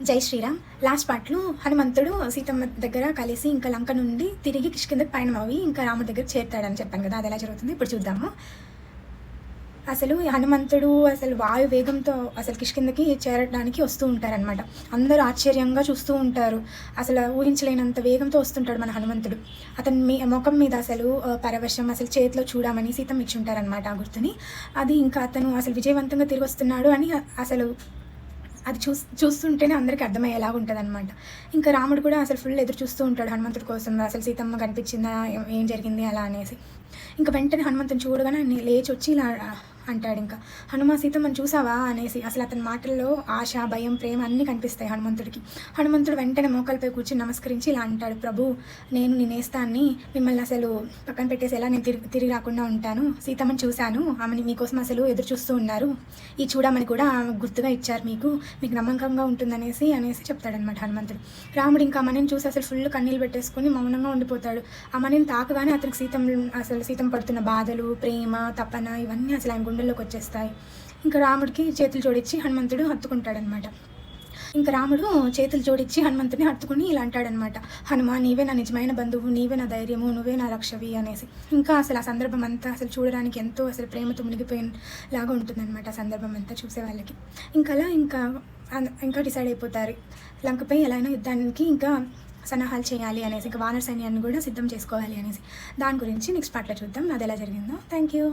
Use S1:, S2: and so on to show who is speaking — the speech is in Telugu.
S1: జై శ్రీరామ్. లాస్ట్ పార్ట్లో హనుమంతుడు సీతమ్మ దగ్గర కలిసి ఇంకా లంక నుండి తిరిగి కిష్కిందకి పయనం అవి ఇంకా రాముడి దగ్గర చేరుతాడని చెప్పాను కదా అది ఎలా జరుగుతుంది? ఇప్పుడు చూద్దాము. అసలు ఈ హనుమంతుడు అసలు వాయు వేగంతో అసలు కిష్కిందకి చేరడానికి వస్తూ ఉంటారనమాట అందరూ ఆశ్చర్యంగా చూస్తూ ఉంటారు. అసలు ఊహించలేనంత వేగంతో వస్తుంటాడు మన హనుమంతుడు. అతని మీ ముఖం మీద అసలు పరవశం అసలు చేతిలో చూడమని సీతం ఇచ్చి ఉంటారనమాట ఆ గుర్తుని. అది ఇంకా అతను అసలు విజయవంతంగా తిరిగి వస్తున్నాడు అని అసలు అది చూస్ చూస్తుంటేనే అందరికీ అర్థమయ్యేలాగా ఉంటుంది అనమాట ఇంకా రాముడు కూడా అసలు ఫుల్ ఎదురు చూస్తూ ఉంటాడు హనుమంతుడి కోసం. అసలు సీతమ్మ కనిపించిందా? ఏం- జరిగింది? అలా అనేసి. ఇంకా వెంటనే హనుమంతుని చూడగానే లేచి వచ్చి ఇలా అంటాడు ఇంకా. హనుమ సీతమ్మని చూసావా అనేసి అసలు అతని మాటల్లో ఆశ భయం ప్రేమ అన్నీ కనిపిస్తాయి హనుమంతుడికి. హనుమంతుడు వెంటనే మోకాలపై కూర్చుని నమస్కరించి ఇలా అంటాడు ప్రభు నేను నీ నేస్తాన్ని మిమ్మల్ని అసలు పక్కన పెట్టేసి ఎలా నేను తిరిగి తిరిగి రాకుండా ఉంటాను? సీతమ్మని చూశాను ఆమెని మీకోసం అసలు ఎదురు చూస్తూ ఉన్నారు. ఈ చూడమని కూడా ఆమె గుర్తుగా ఇచ్చారు మీకు మీకు నమ్మకంగా ఉంటుందనేసి అనేసి చెప్తాడనమాట హనుమంతుడు. రాముడు ఇంకా అమ్మని చూసి అసలు ఫుల్ కన్నీళ్ళు పెట్టేసుకొని మౌనంగా ఉండిపోతాడు. అమ్మని తాకగానే అతనికి సీతం అసలు సీతం పడుతున్న బాధలు ప్రేమ తపన ఇవన్నీ అసలు ఆయన గుండెల్లోకి వచ్చేస్తాయి. ఇంకా రాముడికి చేతులు జోడించి హనుమంతుడు హత్తుకుంటాడనమాట. ఇంకా రాముడు చేతులు జోడించి హనుమంతుని హత్తుకుని ఇలా అంటాడనమాట. హనుమ నీవే నా నిజమైన బంధువు నీవే నా ధైర్యము నువ్వే నా లక్షవి అనేసి. ఇంకా అసలు ఆ సందర్భం అంతా అసలు చూడడానికి ఎంతో అసలు ప్రేమతో మునిగిపోయిన లాగా ఉంటుందన్నమాట ఆ సందర్భం అంతా చూసే వాళ్ళకి. ఇంకా అలా ఇంకా ఇంకా డిసైడ్ అయిపోతారు. లంకపై ఎలా అయినా యుద్ధానికి ఇంకా సన్నాహాలు చేయాలి అనేసి ఇంకా వానర సైన్యాన్ని కూడా సిద్ధం చేసుకోవాలి అనేసి. దాని గురించి నెక్స్ట్ పాటలో చూద్దాం. అది ఎలా జరిగిందో. Thank you